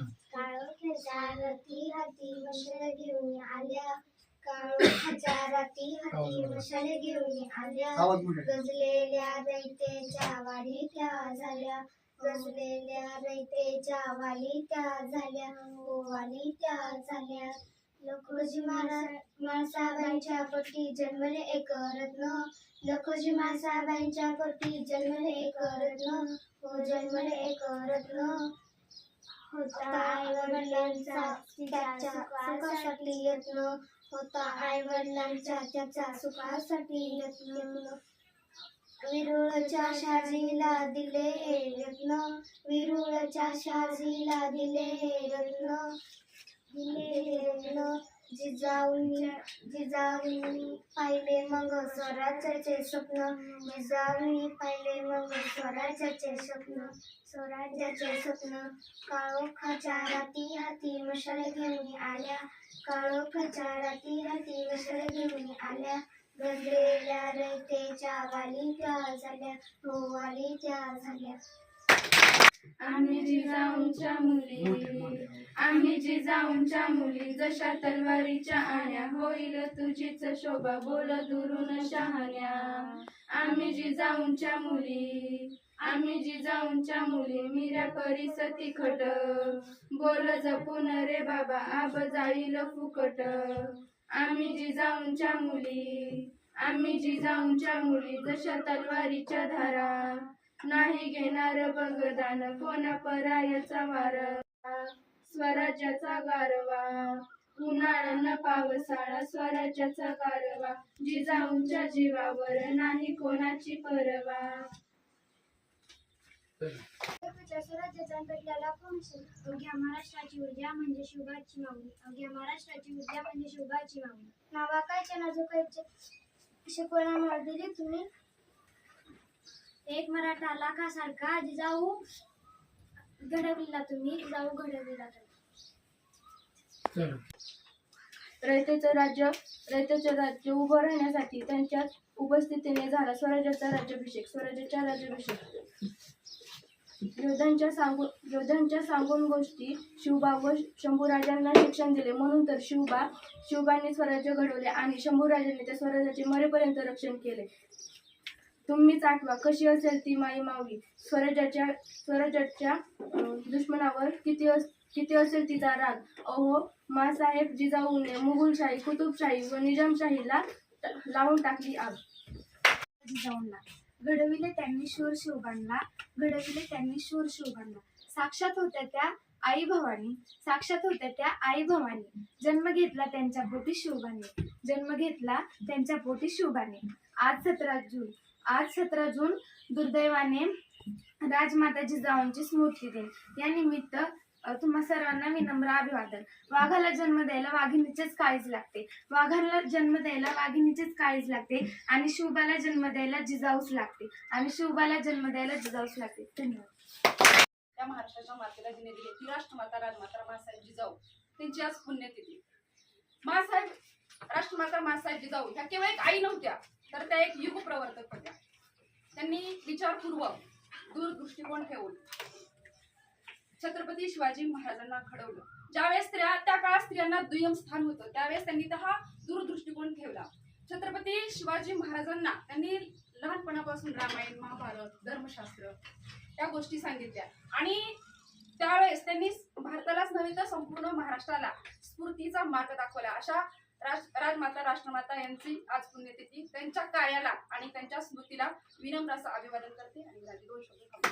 काळोख्याच्या रती मशाल घेऊन आल्या मशाल घेऊन आल्या गजलेल्या रयतेच्या त्या झाल्या गजलेल्या रयतेच्या वाली त्या झाल्या वाली त्या झाल्या लखोजी महाराज पोटी जन्मले एक रत्न लखोजी महासाहेबांच्या पोटी जन्मले एक रत्न. हो जन्मले एक रत्न. होता. आई वडिलांचा त्याच्या सुखासाठी यत्न होता. आई त्याच्या सुखासाठी यत्न विरुळच्या शाजीला दिले हे रत्न विरुळच्या शाजीला दिले हे रत्न दिले हे रत्न जिजाऊनी जिजाऊनी पाहिले मग स्वराज्याचे स्वप्न. जिजाऊनी पाहिले मग स्वराज्याचे स्वप्न. स्वराज्याचे स्वप्न. काळोखाच्या राती हाती मशाल घेऊन आल्या. काळोखाच्या राती हाती मशाल घेऊन आल्या. गजलेल्या रयतेच्या वाली त्या झाल्या. हो वाली त्या झाल्या. आम्ही जिजाऊंच्या मुली आम्ही जिजाऊंच्या मुली जशा तलवारीच्या आण्या होईल तुझीच शोभा बोल दुरून शहाण्या. आम्ही जिजाऊंच्या मुली आम्ही जिजाऊंच्या मुली मीरा परिस तिखट बोल जपून रे बाबा आब जाईल फुकट. आम्ही जिजाऊंच्या मुली आम्ही जिजाऊंच्या मुली जशा तलवारीच्या धारा. नाही घेणार बगदान कोणा परायाचा वारा? स्वराज्याचा गारवा. उन्हाळा न पावसाळा स्वराज्याचा गारवा. जिजाऊंच्या जीवावर नाही कोणाची परवा. स्वराज्याचा अंतरलेला फंक्शन अवघ्या महाराष्ट्राची ऊर्जा म्हणजे शिवगाची मागणी. अवघ्या महाराष्ट्राची ऊर्जा म्हणजे शिवगाची मागणी. नावा काय नाजूक शिकवणा मार दिली तुम्ही एक मराठा लाखासारखा जिजाऊ घडविला तुम्ही जिजाऊ घडविला तुम्ही. चला. रयतेचं राज्य रयतेचं राज्य उभं राहण्यासाठी त्यांच्या उपस्थितीने झाला स्वराज्याचा राज्याभिषेक स्वराज्याचा राज्याभिषेक. योद्धांच्या सांगून योद्धांच्या सांगून गोष्टी शिवबा व शंभूराजांना शिक्षण दिले. म्हणून तर शिवबा शिवबांनी स्वराज्य घडवले आणि शंभूराजांनी त्या स्वराज्याचे मरेपर्यंत रक्षण केले. तुम्हीच आठवा कशी असेल ती माई माऊली? स्वराज्याच्या स्वराज्याच्या दुश्मनावर किती अस किती असेल तिचा राग? अहो मासाहेब जिजाऊने मुघलशाही कुतुबशाही व निजामशाहीला लावून टाकली आग. जिजाऊंना. घडविले त्यांनी शूर शिवबांना घडविले त्यांनी शूर शिवबांना. साक्षात होत्या त्या आई भवानी साक्षात होत्या त्या आई भवानी. जन्म घेतला त्यांच्या पोटी शिवबाने. जन्म घेतला त्यांच्या पोटी शिवबाने. आज सतरा जून. आज सतरा जून दुर्दैवाने राजमाता जिजाऊंची स्मृती दिन. या निमित्त तुम्हा सर्वांना विनम्र अभिवादन. वाघाला जन्म द्यायला वाघिणीचेच काळीज लागते. वाघाला जन्म द्यायला वाघिणीचेच काळीज लागते आणि शिवबाला जन्म द्यायला जिजाऊच लागते. आणि शिवबाला जन्म द्यायला जिजाऊच लागते. धन्यवाद. त्या महाराष्ट्राच्या मातेला जिने दिली ती राष्ट्रमाता राजमाता मासाहेब जिजाऊ. त्यांची आज पुण्यतिथी. मासाहेब राष्ट्रमाता मासाहेब जिजाऊ ह्या केवळ एक आई नव्हत्या. तर त्या एक युग प्रवर्तक होत्या. त्यांनी विचारपूर्वक दूरदृष्टिकोन ठेवून छत्रपती शिवाजी महाराजांना घडवलं. ज्यावेळेस स्त्रिया त्या काळात स्त्रियांना दुय्यम स्थान होतं त्यावेळेस त्यांनी तर हा दूरदृष्टिकोन ठेवला. छत्रपती शिवाजी महाराजांना त्यांनी लहानपणापासून रामायण महाभारत धर्मशास्त्र या गोष्टी सांगितल्या. आणि त्यावेळेस त्यांनी भारतालाच नव्हे तर संपूर्ण महाराष्ट्राला स्फूर्तीचा मार्ग दाखवला. अशा राज राजमाता राष्ट्रमाता यांची आज पुण्यतिथी. त्यांच्या कार्याला आणि त्यांच्या स्मृतीला विनम्र असं अभिवादन करते आणि दोन शब्द